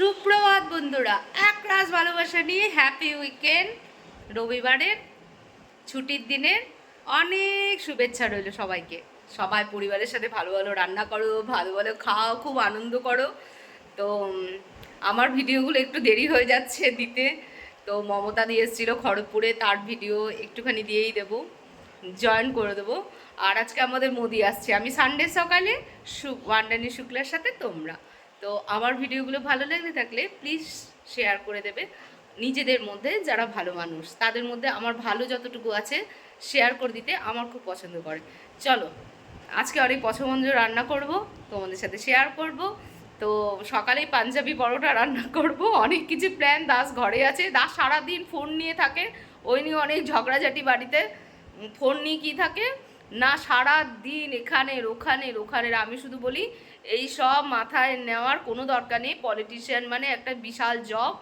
সুপ্রভাত বন্ধুরা, এক রাস ভালোবাসা নিয়ে হ্যাপি উইকেন্ড রবিবারের ছুটির দিনের অনেক শুভেচ্ছা রইল সবাইকে। সবাই পরিবারের সাথে ভালো ভালো রান্না করো, ভালো ভালো খাও, খুব আনন্দ করো। তো আমার ভিডিওগুলো একটু দেরি হয়ে যাচ্ছে দিতে। তো মমতা দিয়ে এসেছিল খড়গপুরে, তার ভিডিও একটুখানি দিয়েই দেবো জয়েন করে দেবো। আর আজকে আমাদের মোদি আসছে। আমি সানডে সকালে শু- ওয়ান্ডানি শুক্লার সাথে তোমরা। তো আমার ভিডিওগুলো ভালো লেগে থাকলে প্লিজ শেয়ার করে দেবে। নিজেদের মধ্যে যারা ভালো মানুষ, তাদের মধ্যে আমার ভালো যতটুকু আছে শেয়ার করে দিতে আমার খুব পছন্দ করে। চলো, আজকে অনেক পছন্দ রান্না করব, তোমাদের সাথে শেয়ার করব। তো সকালেই পাঞ্জাবি পরোটা রান্না করব। অনেক কিছু প্ল্যান দাস ঘরে আছে, দাস সারাদিন ফোন নিয়ে থাকে, ওই নিয়ে অনেক ঝগড়াঝাটি বাড়িতে। ফোন নিয়ে কি থাকে? না সারা দিন এখানের, ওখানের ওখানের, আমি শুধু বলি এই সব মাথায় নেওয়ার কোনো দরকার নেই। পলিটিশিয়ান মানে একটা বিশাল জব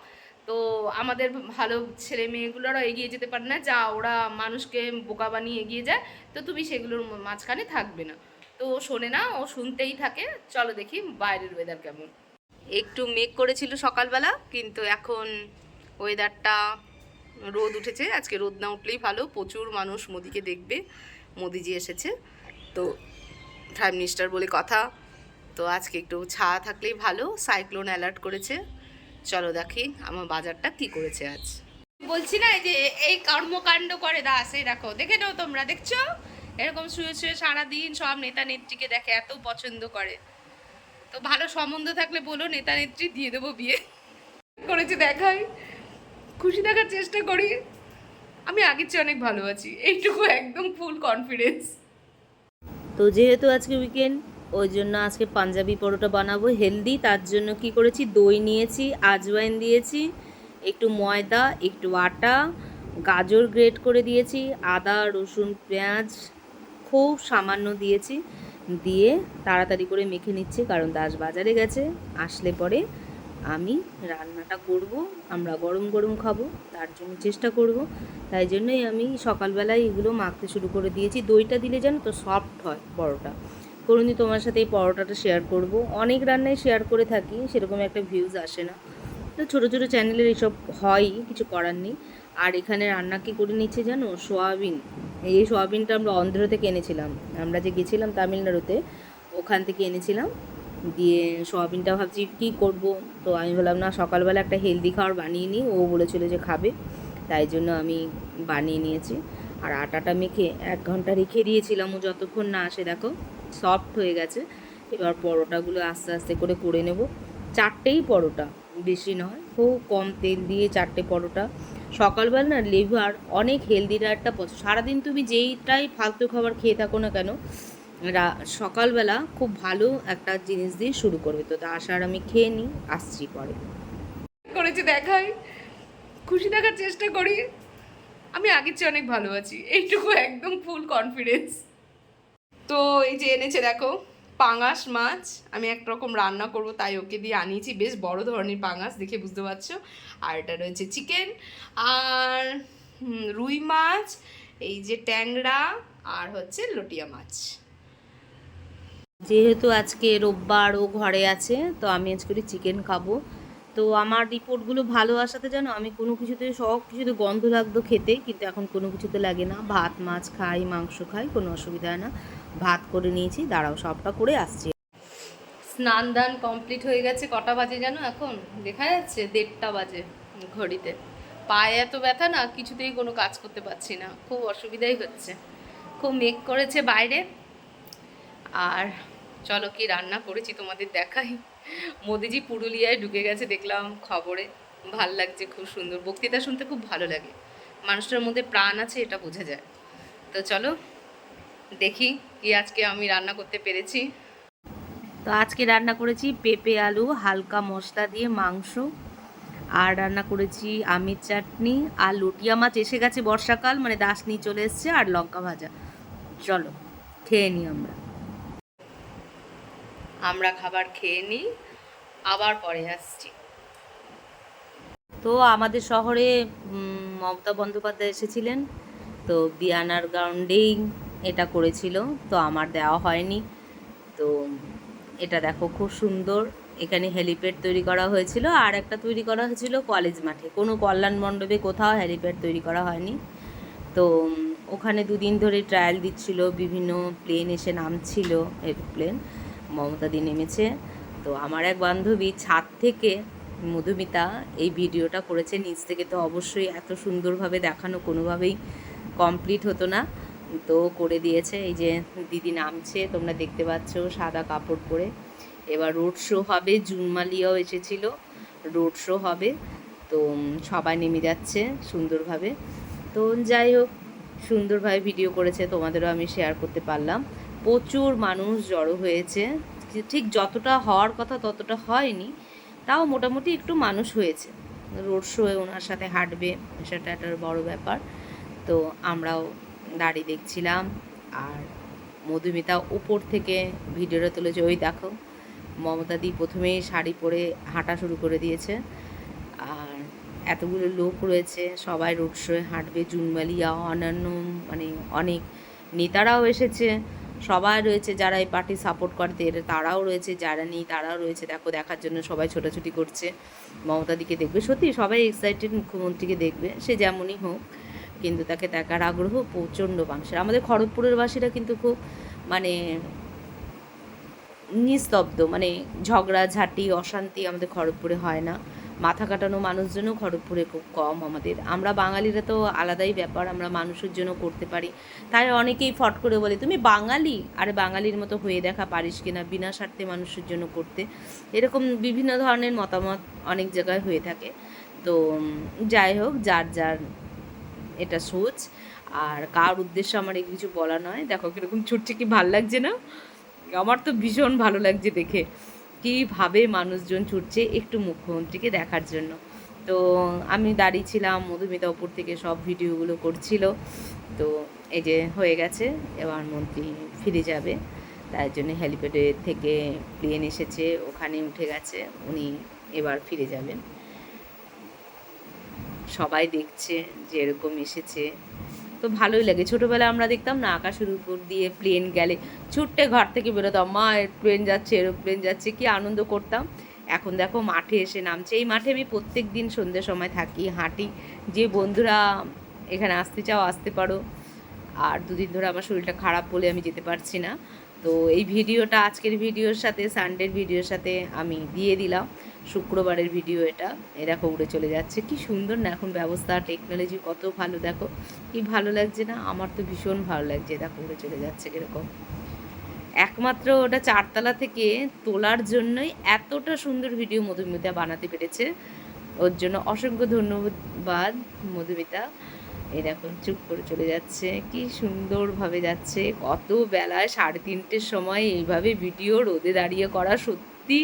তো আমাদের ভালো ছেলে মেয়েগুলোরও এগিয়ে যেতে পারে না, যা ওরা মানুষকে বোকা বানিয়ে এগিয়ে যায়। তো তুমি সেগুলোর মাঝখানে থাকবে না। তো শোনে না, ও শুনতেই থাকে। চলো দেখি বাইরের ওয়েদার কেমন। একটু মেঘ করেছিল সকালবেলা, কিন্তু এখন ওয়েদারটা রোদ উঠেছে। আজকে রোদ না উঠলেই ভালো, প্রচুর মানুষ মোদিকে দেখবে। মোদিজি এসেছে। তো প্রাইম মিনিস্টার বলে কথা। তো আজকে একটু ছায়া থাকলেই ভালো। সাইক্লোন অ্যালার্ট করেছে। চলো দেখি আমার বাজারটা কি করেছে আজ। বলছি না যে এই কর্মকাণ্ড করে দাস, এই দেখো, দেখে নাও তোমরা, দেখছ? এরকম শুয়ে শুয়ে সারাদিন সব নেতা নেত্রীকে দেখে, এত পছন্দ করে। তো ভালো সম্বন্ধ থাকলে বলো নেতা নেত্রী দিয়ে দেবো বিয়ে। করেছে দেখাই। খুশি দেখার চেষ্টা করি। আমি আগের চেয়ে অনেক ভালো আছি। এইটুকু একদম ফুল কনফিডেন্স তো যেহেতু আজকে উইকেন্ড ওই জন্য আজকে পাঞ্জাবি পরোটা বানাবো, হেলদি। তার জন্য কি করেছি? দই নিয়েছি, আজওয়াইন দিয়েছি, একটু ময়দা, একটু আটা, গাজর গ্রেট করে দিয়েছি, আদা, রসুন, পেঁয়াজ খুব সামান্য দিয়েছি। দিয়ে তাড়াতাড়ি করে মেখে নিচ্ছি, কারণ দাস বাজারে গেছে। আসলে পরে আমি রান্নাটা করব, আমরা গরম গরম খাব, তার জন্য চেষ্টা করব। তাই জন্যই আমি সকালবেলায় এগুলো মাখতে শুরু করে দিয়েছি। দইটা দিলে যেন তো সফট হয় পরোটা। করুনি তোমার সাথে এই পরোটাটা শেয়ার করব। অনেক রান্নাই শেয়ার করে থাকি, সেরকম একটা ভিউজ আসে না। তো ছোটো ছোটো চ্যানেলের এইসব হয়ই, কিছু করার নেই। আর এখানে রান্না কি করে নিচ্ছে জানো? সোয়াবিন। এই সোয়াবিনটা আমরা অন্ধ্র থেকে এনেছিলাম। আমরা যে গেছিলাম তামিলনাড়ুতে, ওখান থেকে এনেছিলাম। দিয়ে সোয়াবিনটা ভাবছি, কী করব? তো আমি বললাম, না, সকালবেলা একটা হেলদি খাবার বানিয়ে নিই। ও বলেছিল যে খাবে। তাই জন্য আমি বানিয়ে নিয়েছি। আর আটাটা মেখে এক ঘণ্টা রেখে দিয়েছিলাম ও যতক্ষণ না আসে, দেখো। সফট হয়ে গেছে। এবার পরোটাগুলো আস্তে আস্তে করে করে নেব। চারটেই পরোটা, বেশি নয়। খুব কম তেল দিয়ে চারটে পরোটা। সকালবেলা না লিভার অনেক হেলদি ডায়েটটা পছন্দ সারাদিন তুমি যেইটাই ফালতু খাবার খেয়ে থাকো না কেন সকালবেলা খুব ভালো একটা জিনিস দিয়ে শুরু করবে। তো তা আসার আমি খেয়ে নিই, আসছি পরে। করেছি দেখাই। খুশি দেখার চেষ্টা করি। আমি আগের চেয়ে অনেক ভালো আছি। এইটুকু একদম ফুল কনফিডেন্স তো এই যে এনেছে দেখো, পাঙাশ মাছ। আমি একরকম রান্না করব, তাই ওকে দিয়ে আনিয়েছি। বেশ বড় ধরনের পাঙাশ, দেখে বুঝতে পারছ। আর এটা রয়েছে চিকেন। আর রুই মাছ, এই যে ট্যাংরা, আর হচ্ছে লটিয়া মাছ। যেহেতু আজকে রোববার ও ঘরে আছে, তো আমি আজকে চিকেন খাব। তো আমার রিপোর্টগুলো ভালো আসাতে জানো, আমি কোনো কিছুতে, সব কিছুতে গন্ধ লাগতো খেতে, কিন্তু এখন কোনো কিছুতে লাগে না। ভাত, মাছ খাই, মাংস খাই, কোনো অসুবিধা হয় না। ভাত করে নিয়েছি, দাঁড়াও সবটা করে আসছি। স্নান দান কমপ্লিট হয়ে গেছে, কটা বাজে জানো এখন? দেখা যাচ্ছে দেড়টা বাজে ঘড়িতে। পায়ে এত ব্যথা না, কিছুতেই কোনো কাজ করতে পারছি না। খুব অসুবিধাই হচ্ছে। খুব মেঘ করেছে বাইরে। আর চলো কি রান্না করেছি তোমাদের দেখাই। মোদিজি পুরুলিয়ায় ঢুকে গেছে দেখলাম খবরে। ভালো লাগছে, খুব সুন্দর। বক্তৃতা শুনতে খুব ভালো লাগে। মানুষটার মধ্যে প্রাণ আছে, এটা বোঝা যায়। তো চলো দেখি কি আজকে আমি রান্না করতে পেরেছি। তো আজকে রান্না করেছি পেঁপে আলু হালকা মশলা দিয়ে মাংস। আর রান্না করেছি আমের চাটনি আর লটিয়া মাছ এসে গেছে বর্ষাকাল মানে দাসনি চলে এসছে আর লঙ্কা ভাজা। চলো খেয়ে নিই আমরা। আমরা খাবার খেয়ে নিই আবার পরে আসছি। তো আমাদের শহরে মমতা বন্দ্যোপাধ্যায় এসেছিলেন। তো বিয়ানার গ্রাউন্ডেই এটা করেছিল, তো আমার দেওয়া হয়নি। তো এটা দেখো খুব সুন্দর, এখানে হেলিপ্যাড তৈরি করা হয়েছিল, আর একটা তৈরি করা হয়েছিল কলেজ মাঠে। কোনো কল্যাণ মণ্ডপে কোথাও হেলিপ্যাড তৈরি করা হয়নি। তো ওখানে দুদিন ধরে ট্রায়াল দিচ্ছিল, বিভিন্ন প্লেন এসে নামছিল এরোপ্লেন মমতাদি নেমেছে। তো আমার এক বান্ধবী ছাদ থেকে মধুমিতা এই ভিডিওটা করেছে, নিচ থেকে তো অবশ্যই এত সুন্দরভাবে দেখানো কোনোভাবেই কমপ্লিট হতো না। তো করে দিয়েছে। এই যে দিদি নামছে, তোমরা দেখতে পাচ্ছ সাদা কাপড় পরে। এবার রোড শো হবে, জুনমালিয়াও এসেছিল রোড শো হবে। তো সবাই নেমে যাচ্ছে সুন্দরভাবে। তো, যাই হোক, সুন্দরভাবে ভিডিও করেছে, তোমাদেরও আমি শেয়ার করতে পারলাম। প্রচুর মানুষ জড়ো হয়েছে। ঠিক যতটা হওয়ার কথা ততটা হয়নি, তাও মোটামুটি একটু মানুষ হয়েছে। রোড শোয়ে ওনার সাথে হাঁটবে, সেটা একটা বড় ব্যাপার। তো, আমরাও দাঁড়িয়ে দেখছিলাম আর মধুমিতা উপর থেকে ভিডিওটা তুলেছে, ওই দেখো মমতাদি প্রথমেই শাড়ি পরে হাঁটা শুরু করে দিয়েছে আর এতগুলো লোক রয়েছে, সবাই রোড শোয়ে হাঁটবে জুনমালিয়া অন্যান্য মানে অনেক নেতারাও এসেছে, সবাই রয়েছে যারা এই পার্টি সাপোর্ট করতে তারাও রয়েছে, যারা নেই তারাও রয়েছে, দেখো, দেখার জন্য সবাই ছোটাছুটি করছে মমতাদিকে দেখবে, সত্যি সবাই এক্সাইটেড মুখ্যমন্ত্রীকে দেখবে, সে যেমনই হোক কিন্তু তাকে দেখার আগ্রহ প্রচণ্ড মানুষের আমাদের খড়গপুরের বাসীরা কিন্তু খুব মানে নিস্তব্ধ মানে ঝগড়া, ঝাঁটি, অশান্তি আমাদের খড়গপুরে হয় না। মাথা কাটানো মানুষজনও খড়গপুরে খুব কম আমাদের। আমরা বাঙালিরা তো আলাদাই ব্যাপার, আমরা মানুষের জন্য করতে পারি। তাই অনেকেই ফট করে বলে, তুমি বাঙালি? আরে, বাঙালির মতো হয়ে দেখা পারিস কিনা বিনা স্বার্থে মানুষের জন্য করতে। এরকম বিভিন্ন ধরনের মতামত অনেক জায়গায় হয়ে থাকে। তো যাই হোক, যার যার এটা সোচ। আর কার উদ্দেশ্যে আমার এই কিছু বলা নয়। দেখো কীরকম ছুটছে, কি ভালো লাগছে না? আমার তো ভীষণ ভালো লাগছে দেখে। কীভাবে মানুষজন ছুটছে একটু মুখ্যমন্ত্রীকে দেখার জন্য। তো আমি দাঁড়িয়ে ছিলাম, মধুমিতা ওপর থেকে সব ভিডিওগুলো করছিল। তো এই যে হয়ে গেছে, এবার মন্ত্রী ফিরে যাবে। তার জন্য হেলিপ্যাডে থেকে প্লেন এসেছে ওখানে উঠে গেছে। উনি এবার ফিরে যাবেন। সবাই দেখছে যে এরকম এসেছে। তো ভালোই লাগে। ছোটোবেলায় আমরা দেখতাম না আকাশের উপর দিয়ে প্লেন গেলে। ছুট্টে ঘর থেকে বেরোতাম, মা প্লেন যাচ্ছে এরোপ্লেন যাচ্ছে। কি আনন্দ করতাম। এখন দেখো মাঠে এসে নামছে। এই মাঠে আমি প্রত্যেক দিন সন্ধ্যের সময় থাকি, হাঁটি। যে বন্ধুরা এখানে আসতে চাও, আসতে পারো। আর দুদিন ধরে আমার শরীরটা খারাপ বলে আমি যেতে পারছি না। তো এই ভিডিওটা আজকের ভিডিওর সাথে সানডের ভিডিওর সাথে আমি দিয়ে দিলাম। শুক্রবারের ভিডিও এটা। এ দেখো উড়ে চলে যাচ্ছে। কি সুন্দর না এখন ব্যবস্থা টেকনোলজি কত ভালো। দেখো, কি ভালো লাগছে না? আমার তো ভীষণ ভালো লাগছে দেখো উড়ে চলে যাচ্ছে কীরকম একমাত্র ওটা চারতলা থেকে তোলার জন্যই এতটা সুন্দর ভিডিও মধুমিতা বানাতে পেরেছে। ওর জন্য অসংখ্য ধন্যবাদ মধুমিতা। দেখো, চুপ করে চলে যাচ্ছে। কি সুন্দরভাবে যাচ্ছে। কত বেলায় সাড়ে তিনটের সময় এইভাবে ভিডিও রোদে দাঁড়িয়ে করা সত্যি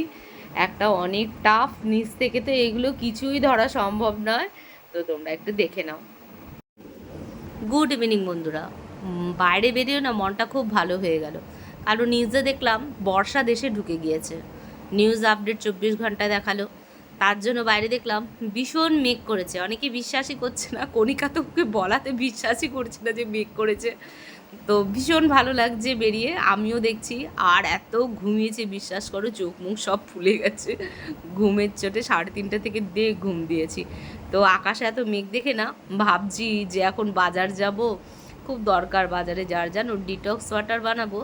একটা অনেক টাফ নিচ থেকে তো এগুলো কিছুই ধরা সম্ভব নয়। তো তোমরা একটু দেখে নাও। গুড ইভিনিং বন্ধুরা। বাইরে বেরিয়েও না মনটা খুব ভালো হয়ে গেল। কারণ নিউজে দেখলাম, বর্ষা দেশে ঢুকে গিয়েছে। নিউজ আপডেট চব্বিশ ঘণ্টা দেখাল। তার জন্য বাইরে দেখলাম, ভীষণ মেঘ করেছে। অনেকে বিশ্বাসই করছে না কণিকা তো ওকে বলাতে বিশ্বাসই করছে না যে মেঘ করেছে। তো ভীষণ ভালো লাগছে বেরিয়ে। আমিও দেখছি। আর এত ঘুমিয়েছে, বিশ্বাস করো, চোখ মুখ সব ফুলে গেছে। ঘুমের চোটে সাড়ে তিনটা থেকে দে ঘুম দিয়েছি। তো আকাশে এত মেঘ দেখে না, ভাবছি যে এখন বাজার যাব। খুব দরকার বাজারে যার যেন ডিটক্স ওয়াটার বানাবো।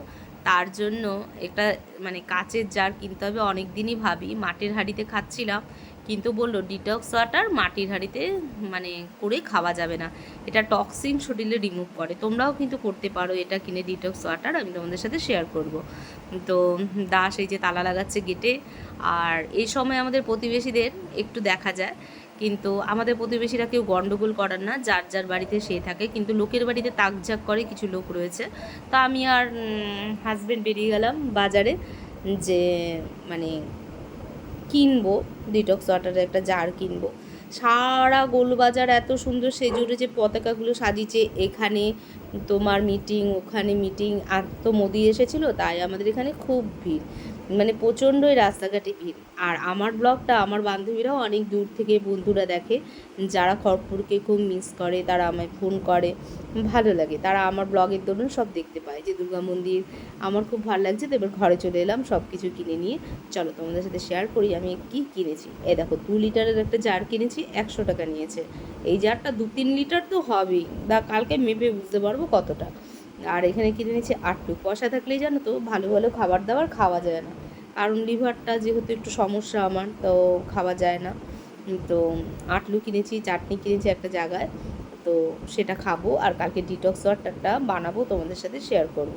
তার জন্য একটা মানে কাচের জার কিনতে হবে। অনেক দিনই ভাবি, মাটির হাঁড়িতে খাচ্ছিলাম, কিন্তু বলল ডিটক্স ওয়াটার মাটির হাঁড়িতে মানে করে খাওয়া যাবে না। এটা টক্সিন শরীরে রিমুভ করে। তোমরাও কিন্তু করতে পারো এটা কিনে ডিটক্স ওয়াটার আমি তোমাদের সাথে শেয়ার করব। তো দাস এই যে তালা লাগাচ্ছে গেটে আর এই সময় আমাদের প্রতিবেশীদের একটু দেখা যায়। কিন্তু আমাদের প্রতিবেশীরা কেউ গন্ডগোল করার না, যার যার বাড়িতে সে থাকে। কিন্তু লোকের বাড়িতে তাকঝাক করে কিছু লোক রয়েছে। তা আমি আর হাজব্যান্ড বেরিয়ে গেলাম বাজারে যে মানে কিনবো ডিটক্স ওয়াটারের একটা জার কিনবো। সারা গোলবাজার এত সুন্দর সেজুরে যে পতাকাগুলো সাজিয়েছে, এখানে তোমার মিটিং ওখানে মিটিং আর তো মোদি এসেছিল, তাই আমাদের এখানে খুব ভিড়। মানে প্রচণ্ডই রাস্তাঘাটে ভিড়। আর আমার ব্লগটা, আমার বান্ধবীরাও অনেক দূর থেকে বন্ধুরা দেখে, যারা খড়পুরকে খুব মিস করে, তারা আমায় ফোন করে। ভালো লাগে। তারা আমার ব্লগের দরুন সব দেখতে পায় যে দুর্গা মন্দির, আমার খুব ভালো লাগছে। তো এবার ঘরে চলে এলাম সব কিছু কিনে নিয়ে। চলো তোমাদের সাথে শেয়ার করি, আমি কি কিনেছি? এ দেখো, দু লিটারের একটা জার কিনেছি, একশো টাকা নিয়েছে। এই জারটা দু তিন লিটার তো হবেই। বা কালকে মেপে বুঝতে পারব কতটা? আর এখানে কিনে নিয়েছি? আটটু পয়সা থাকলেই জানো তো, ভালো ভালো খাবার দাবার খাওয়া যায় না। কারণ লিভারটা যেহেতু একটু সমস্যা আমার, তো খাওয়া যায় না। তো আটলু কিনেছি, চাটনি কিনেছি একটা জায়গায়, তো সেটা খাব। আর কালকে ডিটক্স ওয়াটারটা বানাবো, তোমাদের সাথে শেয়ার করব।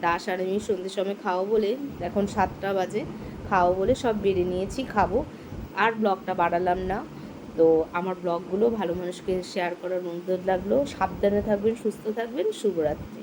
দাস আর আমি সন্ধ্যের সময় খাওয়া বলে, এখন সাতটা বাজে খাওয়া বলে সব বেড়ে নিয়েছি, খাব। আর ব্লগটা বাড়ালাম না। তো আমার ব্লগগুলো ভালো মানুষকে শেয়ার করার অনুরোধ লাগল। সাবধানে থাকবেন সুস্থ থাকবেন। শুভরাত্রি।